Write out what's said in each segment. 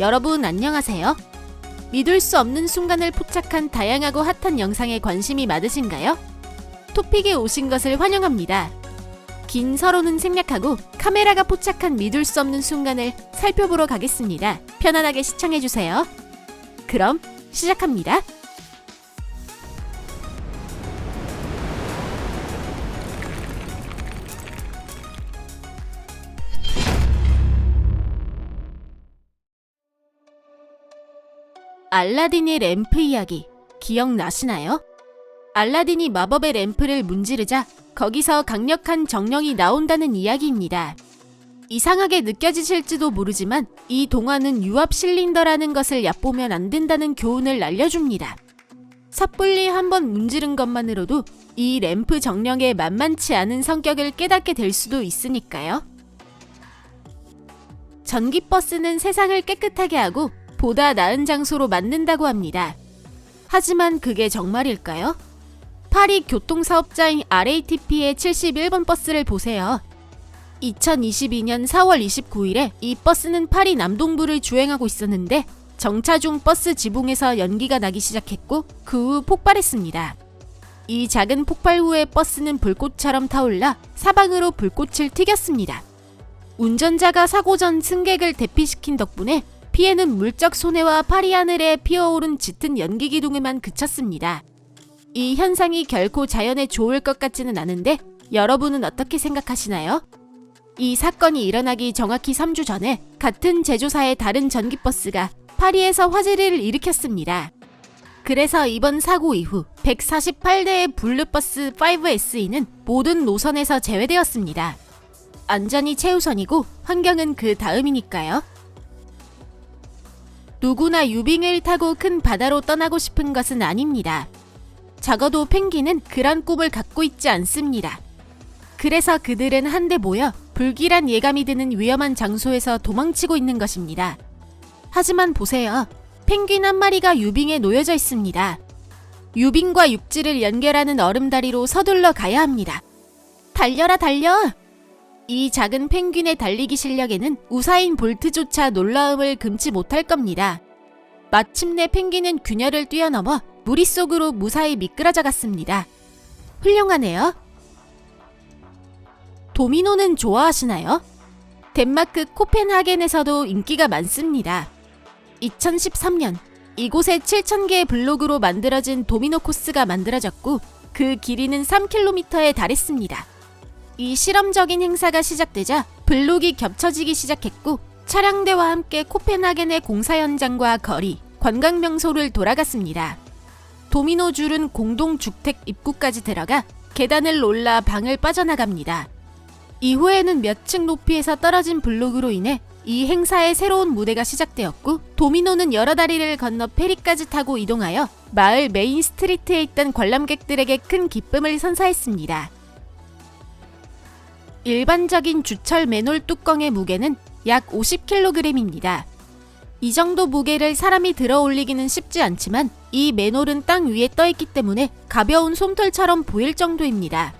여러분 안녕하세요. 믿을 수 없는 순간을 포착한 다양하고 핫한 영상에 관심이 많으신가요? 토픽에 오신 것을 환영합니다. 긴 서론은 생략하고 카메라가 포착한 믿을 수 없는 순간을 살펴보러 가겠습니다. 편안하게 시청해주세요. 그럼 시작합니다. 알라딘의 램프 이야기 기억나시나요? 알라딘이 마법의 램프를 문지르자 거기서 강력한 정령이 나온다는 이야기입니다. 이상하게 느껴지실지도 모르지만 이 동화는 유압 실린더라는 것을 얕보면 안 된다는 교훈을 알려줍니다. 섣불리 한번 문지른 것만으로도 이 램프 정령의 만만치 않은 성격을 깨닫게 될 수도 있으니까요. 전기버스는 세상을 깨끗하게 하고 보다 나은 장소로 만든다고 합니다. 하지만 그게 정말일까요? 파리 교통사업자인 RATP의 71번 버스를 보세요. 2022년 4월 29일에 이 버스는 파리 남동부를 주행하고 있었는데 정차 중 버스 지붕에서 연기가 나기 시작했고 그 후 폭발했습니다. 이 작은 폭발 후에 버스는 불꽃처럼 타올라 사방으로 불꽃을 튀겼습니다. 운전자가 사고 전 승객을 대피시킨 덕분에 피해는 물적 손해와 파리 하늘에 피어오른 짙은 연기 기둥에만 그쳤습니다. 이 현상이 결코 자연에 좋을 것 같지는 않은데 여러분은 어떻게 생각하시나요? 이 사건이 일어나기 정확히 3주 전에 같은 제조사의 다른 전기버스가 파리에서 화재를 일으켰습니다. 그래서 이번 사고 이후 148대의 블루버스 5SE는 모든 노선에서 제외되었습니다. 안전이 최우선이고 환경은 그 다음이니까요. 누구나 유빙을 타고 큰 바다로 떠나고 싶은 것은 아닙니다. 적어도 펭귄은 그런 꿈을 갖고 있지 않습니다. 그래서 그들은 한데 모여 불길한 예감이 드는 위험한 장소에서 도망치고 있는 것입니다. 하지만 보세요. 펭귄 한 마리가 유빙에 놓여져 있습니다. 유빙과 육지를 연결하는 얼음다리로 서둘러 가야 합니다. 달려라 달려! 이 작은 펭귄의 달리기 실력에는 우사인 볼트조차 놀라움을 금치 못할 겁니다. 마침내 펭귄은 균열을 뛰어넘어 무리 속으로 무사히 미끄러져 갔습니다. 훌륭하네요. 도미노는 좋아하시나요? 덴마크 코펜하겐에서도 인기가 많습니다. 2013년 이곳에 7,000개의 블록으로 만들어진 도미노 코스가 만들어졌고 그 길이는 3km에 달했습니다. 이 실험적인 행사가 시작되자 블록이 겹쳐지기 시작했고 차량대와 함께 코펜하겐의 공사 현장과 거리, 관광 명소를 돌아갔습니다. 도미노 줄은 공동 주택 입구까지 들어가 계단을 올라 방을 빠져나갑니다. 이후에는 몇 층 높이에서 떨어진 블록으로 인해 이 행사의 새로운 무대가 시작되었고 도미노는 여러 다리를 건너 페리까지 타고 이동하여 마을 메인 스트리트에 있던 관람객들에게 큰 기쁨을 선사했습니다. 일반적인 주철 맨홀 뚜껑의 무게는 약 50kg입니다. 이 정도 무게를 사람이 들어 올리기는 쉽지 않지만 이 맨홀은 땅 위에 떠 있기 때문에 가벼운 솜털처럼 보일 정도입니다.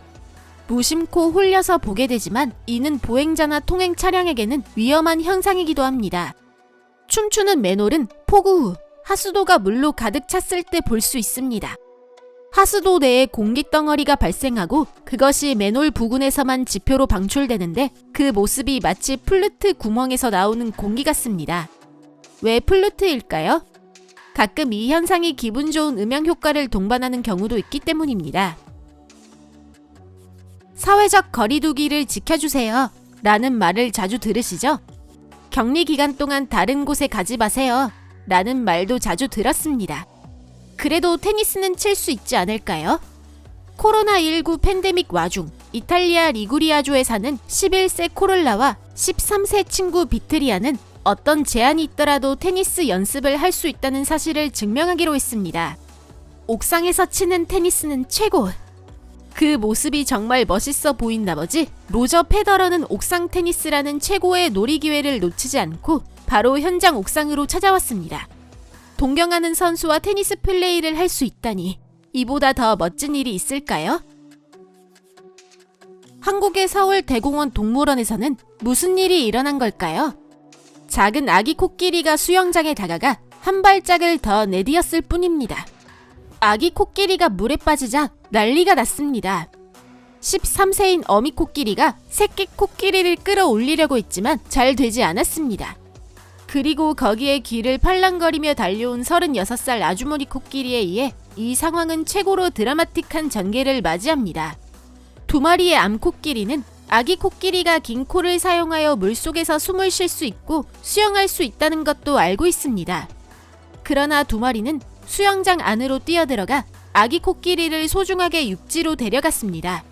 무심코 홀려서 보게 되지만 이는 보행자나 통행 차량에게는 위험한 현상이기도 합니다. 춤추는 맨홀은 폭우 후 하수도가 물로 가득 찼을 때 볼 수 있습니다. 하수도 내에 공기 덩어리가 발생하고 그것이 맨홀 부근에서만 지표로 방출되는데 그 모습이 마치 플루트 구멍에서 나오는 공기 같습니다. 왜 플루트일까요? 가끔 이 현상이 기분 좋은 음향 효과를 동반하는 경우도 있기 때문입니다. 사회적 거리두기를 지켜주세요. 라는 말을 자주 들으시죠? 격리 기간 동안 다른 곳에 가지 마세요. 라는 말도 자주 들었습니다. 그래도 테니스는 칠 수 있지 않을까요? 코로나19 팬데믹 와중 이탈리아 리구리아주에 사는 11세 코를라와 13세 친구 비트리아는 어떤 제한이 있더라도 테니스 연습을 할 수 있다는 사실을 증명하기로 했습니다. 옥상에서 치는 테니스는 최고! 그 모습이 정말 멋있어 보인 나머지 로저 페더러는 옥상 테니스라는 최고의 놀이 기회를 놓치지 않고 바로 현장 옥상으로 찾아왔습니다. 동경하는 선수와 테니스 플레이를 할 수 있다니 이보다 더 멋진 일이 있을까요? 한국의 서울 대공원 동물원에서는 무슨 일이 일어난 걸까요? 작은 아기 코끼리가 수영장에 다가가 한 발짝을 더 내디뎠을 뿐입니다. 아기 코끼리가 물에 빠지자 난리가 났습니다. 13세인 어미 코끼리가 새끼 코끼리를 끌어올리려고 했지만 잘 되지 않았습니다. 그리고 거기에 귀를 팔랑거리며 달려온 36살 아주머니 코끼리에 의해 이 상황은 최고로 드라마틱한 전개를 맞이합니다. 두 마리의 암코끼리는 아기 코끼리가 긴 코를 사용하여 물속에서 숨을 쉴 수 있고 수영할 수 있다는 것도 알고 있습니다. 그러나 두 마리는 수영장 안으로 뛰어들어가 아기 코끼리를 소중하게 육지로 데려갔습니다.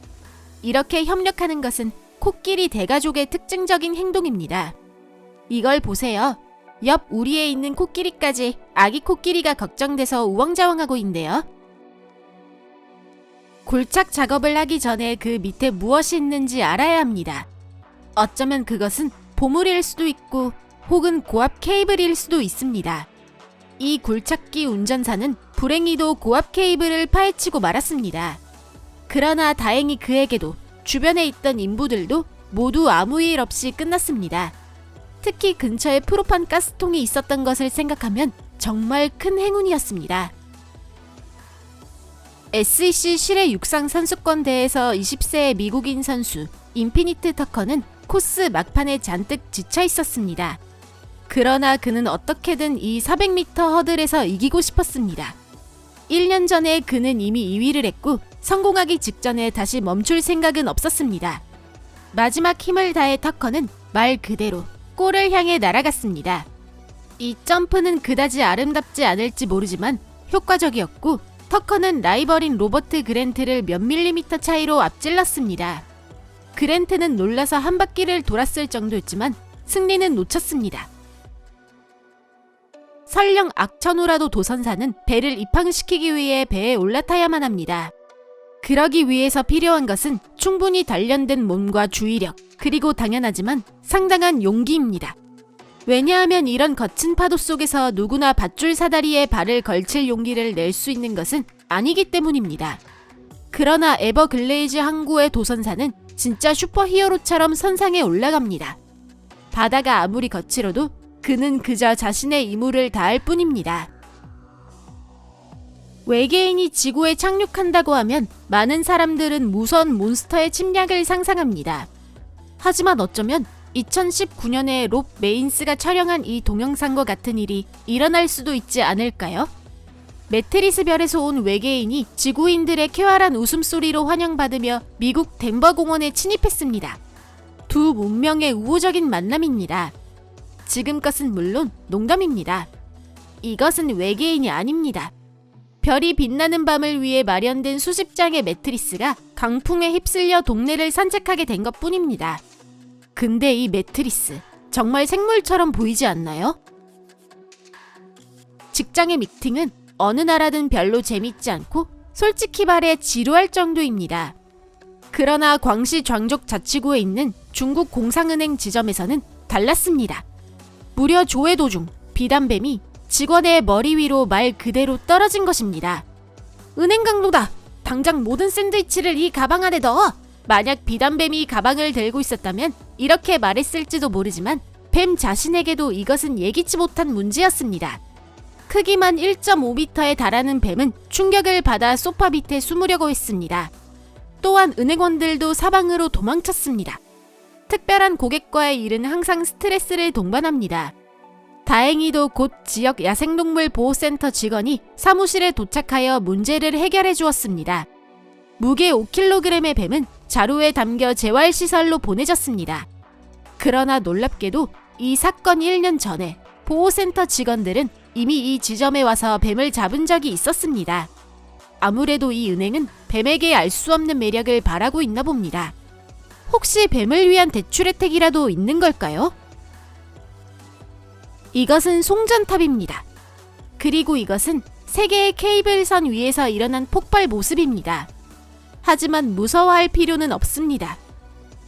이렇게 협력하는 것은 코끼리 대가족의 특징적인 행동입니다. 이걸 보세요. 옆 우리에 있는 코끼리까지 아기 코끼리가 걱정돼서 우왕좌왕하고 있네요. 골착 작업을 하기 전에 그 밑에 무엇이 있는지 알아야 합니다. 어쩌면 그것은 보물일 수도 있고 혹은 고압 케이블일 수도 있습니다. 이 굴착기 운전사는 불행히도 고압 케이블을 파헤치고 말았습니다. 그러나 다행히 그에게도 주변에 있던 인부들도 모두 아무 일 없이 끝났습니다. 특히 근처에 프로판 가스통이 있었던 것을 생각하면 정말 큰 행운이었습니다. SEC 실내 육상 선수권 대회에서 20세의 미국인 선수 인피니트 터커는 코스 막판에 잔뜩 지쳐 있었습니다. 그러나 그는 어떻게든 이 400m 허들에서 이기고 싶었습니다. 1년 전에 그는 이미 2위를 했고 성공하기 직전에 다시 멈출 생각은 없었습니다. 마지막 힘을 다해 터커는 말 그대로 골을 향해 날아갔습니다. 이 점프는 그다지 아름답지 않을지 모르지만 효과적이었고 터커는 라이벌인 로버트 그랜트를 몇 밀리미터 차이로 앞질렀습니다. 그랜트는 놀라서 한 바퀴를 돌았을 정도였지만 승리는 놓쳤습니다. 설령 악천후라도 도선사는 배를 입항시키기 위해 배에 올라타야만 합니다. 그러기 위해서 필요한 것은 충분히 단련된 몸과 주의력, 그리고 당연하지만 상당한 용기입니다. 왜냐하면 이런 거친 파도 속에서 누구나 밧줄 사다리에 발을 걸칠 용기를 낼 수 있는 것은 아니기 때문입니다. 그러나 에버글레이즈 항구의 도선사는 진짜 슈퍼히어로처럼 선상에 올라갑니다. 바다가 아무리 거칠어도 그는 그저 자신의 임무를 다할 뿐입니다. 외계인이 지구에 착륙한다고 하면 많은 사람들은 무서운 몬스터의 침략을 상상합니다. 하지만 어쩌면 2019년에 롭 메인스가 촬영한 이 동영상과 같은 일이 일어날 수도 있지 않을까요? 매트리스 별에서 온 외계인이 지구인들의 쾌활한 웃음소리로 환영받으며 미국 덴버 공원에 침입했습니다. 두 문명의 우호적인 만남입니다. 지금 것은 물론 농담입니다. 이것은 외계인이 아닙니다. 별이 빛나는 밤을 위해 마련된 수십 장의 매트리스가 강풍에 휩쓸려 동네를 산책하게 된 것 뿐입니다. 근데 이 매트리스 정말 생물처럼 보이지 않나요? 직장의 미팅은 어느 나라든 별로 재밌지 않고 솔직히 말해 지루할 정도입니다. 그러나 광시 광족 자치구에 있는 중국 공상은행 지점에서는 달랐습니다. 무려 조회 도중 비단뱀이 직원의 머리 위로 말 그대로 떨어진 것입니다. 은행 강도다! 당장 모든 샌드위치를 이 가방 안에 넣어! 만약 비단뱀이 가방을 들고 있었다면 이렇게 말했을지도 모르지만 뱀 자신에게도 이것은 예기치 못한 문제였습니다. 크기만 1.5m에 달하는 뱀은 충격을 받아 소파 밑에 숨으려고 했습니다. 또한 은행원들도 사방으로 도망쳤습니다. 특별한 고객과의 일은 항상 스트레스를 동반합니다. 다행히도 곧 지역 야생동물 보호센터 직원이 사무실에 도착하여 문제를 해결해 주었습니다. 무게 5kg의 뱀은 자루에 담겨 재활시설로 보내졌습니다. 그러나 놀랍게도 이 사건 1년 전에 보호센터 직원들은 이미 이 지점에 와서 뱀을 잡은 적이 있었습니다. 아무래도 이 은행은 뱀에게 알 수 없는 매력을 바라고 있나 봅니다. 혹시 뱀을 위한 대출 혜택이라도 있는 걸까요? 이것은 송전탑입니다. 그리고 이것은 세계의 케이블선 위에서 일어난 폭발 모습입니다. 하지만 무서워할 필요는 없습니다.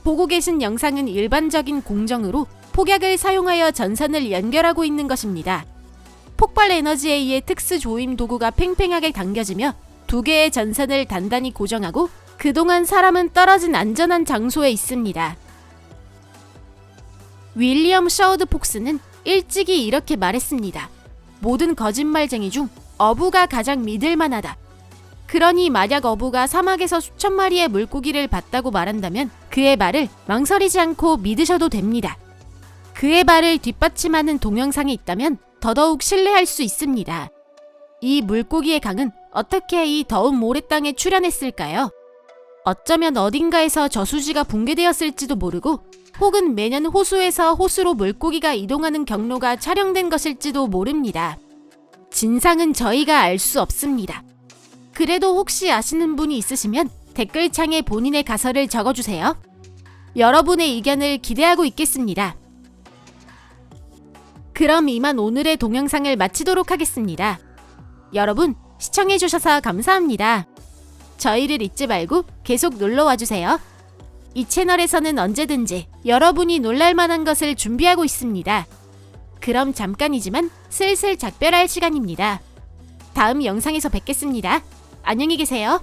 보고 계신 영상은 일반적인 공정으로 폭약을 사용하여 전선을 연결하고 있는 것입니다. 폭발 에너지에 의해 특수 조임 도구가 팽팽하게 당겨지며 두 개의 전선을 단단히 고정하고 그동안 사람은 떨어진 안전한 장소에 있습니다. 윌리엄 셔우드 폭스는 일찍이 이렇게 말했습니다. 모든 거짓말쟁이 중 어부가 가장 믿을 만하다. 그러니 만약 어부가 사막에서 수천 마리의 물고기를 봤다고 말한다면 그의 말을 망설이지 않고 믿으셔도 됩니다. 그의 말을 뒷받침하는 동영상이 있다면 더더욱 신뢰할 수 있습니다. 이 물고기의 강은 어떻게 이 더운 모래땅에 출현했을까요? 어쩌면 어딘가에서 저수지가 붕괴되었을지도 모르고 혹은 매년 호수에서 호수로 물고기가 이동하는 경로가 촬영된 것일지도 모릅니다. 진상은 저희가 알 수 없습니다. 그래도 혹시 아시는 분이 있으시면 댓글창에 본인의 가설을 적어주세요. 여러분의 의견을 기대하고 있겠습니다. 그럼 이만 오늘의 동영상을 마치도록 하겠습니다. 여러분, 시청해주셔서 감사합니다. 저희를 잊지 말고 계속 놀러와 주세요. 이 채널에서는 언제든지 여러분이 놀랄만한 것을 준비하고 있습니다. 그럼 잠깐이지만 슬슬 작별할 시간입니다. 다음 영상에서 뵙겠습니다. 안녕히 계세요.